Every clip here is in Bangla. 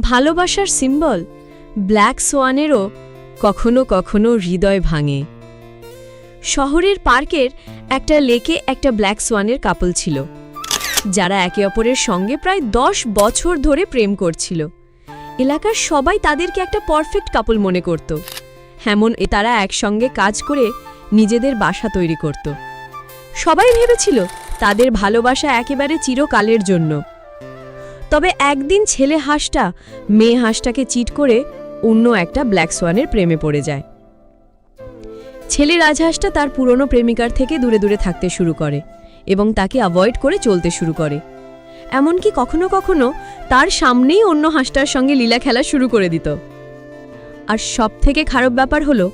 ভালোবাসার সিম্বল? ব্ল্যাক সোয়ানেরও কখনো কখনো হৃদয় ভাঙে। শহরের পার্কের একটা লেকে একটা ব্ল্যাক সোয়ানের কাপল ছিল, যারা একে অপরের সঙ্গে প্রায় দশ বছর ধরে প্রেম করছিল। এলাকার সবাই তাদেরকে একটা পারফেক্ট কাপল মনে করত, হেমন এ তারা একসঙ্গে কাজ করে নিজেদের বাসা তৈরি করত। সবাই ভেবেছিল তাদের ভালোবাসা একেবারে চিরকালের জন্য। তবে একদিন ছেলে হাঁসটা, মেয়ে হাঁসটাকে চিট করে অন্য একটা ব্ল্যাক সোয়ানের প্রেমে পড়ে যায়। ছেলে রাজহাঁসটা তার পুরনো প্রেমিকার থেকে দূরে দূরে থাকতে শুরু করে এবং তাকে অ্যাভয়েড করে চলতে শুরু করে। এমনকি কখনো কখনো তার সামনেই অন্য হাঁসটার সঙ্গে লীলা খেলা শুরু করে দিত। আর সব থেকে খারাপ ব্যাপার হলো,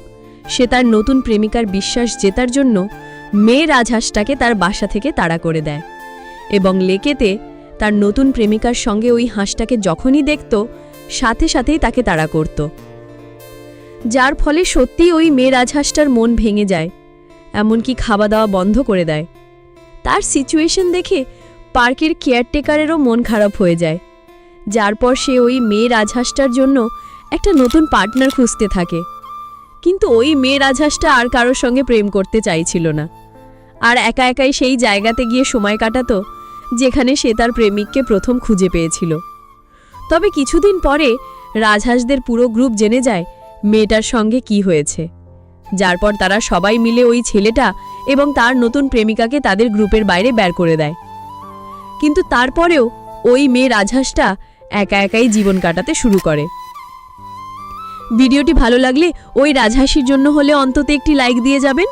সে তার নতুন প্রেমিকার বিশ্বাস জেতার জন্য মেয়ে রাজহাঁসটাকে তার বাসা থেকে তাড়া করে দেয় এবং লেকেতে তার নতুন প্রেমিকার সঙ্গে ওই হাঁসটাকে যখনই দেখত, সাথে সাথেই তাকে তাড়া করত। যার ফলে সত্যি ওই মেয়ে রাজহাঁসটার মন ভেঙে যায়, এমনকি খাওয়া দাওয়া বন্ধ করে দেয়। তার সিচুয়েশন দেখে পার্কের কেয়ারটেকারেরও মন খারাপ হয়ে যায়। যার পর সে ওই মেয়ে রাজহাঁসটার জন্য একটা নতুন পার্টনার খুঁজতে থাকে। কিন্তু ওই মেয়ে রাজহাঁসটা আর কারোর সঙ্গে প্রেম করতে চাইছিল না। আর একা একাই সেই জায়গাতে গিয়ে সময় কাটাতো যেখানে সে তার প্রেমিককে প্রথম খুঁজে পেয়েছিল। তবে কিছুদিন পরে রাজহাঁসদের পুরো গ্রুপ জেনে যায় মেয়েটার সঙ্গে কি হয়েছে। যার পর তারা সবাই মিলে ওই ছেলেটা এবং তার নতুন প্রেমিকাকে তাদের গ্রুপের বাইরে বের করে দেয়। কিন্তু তারপরেও ওই মেয়ে রাজহাঁসটা একা একাই জীবন কাটাতে শুরু করে। ভিডিওটি ভালো লাগলে ওই রাজহাঁসির জন্য হলে অন্তত একটি লাইক দিয়ে যাবেন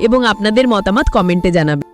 এবং আপনাদের মতামত কমেন্টে জানাবেন।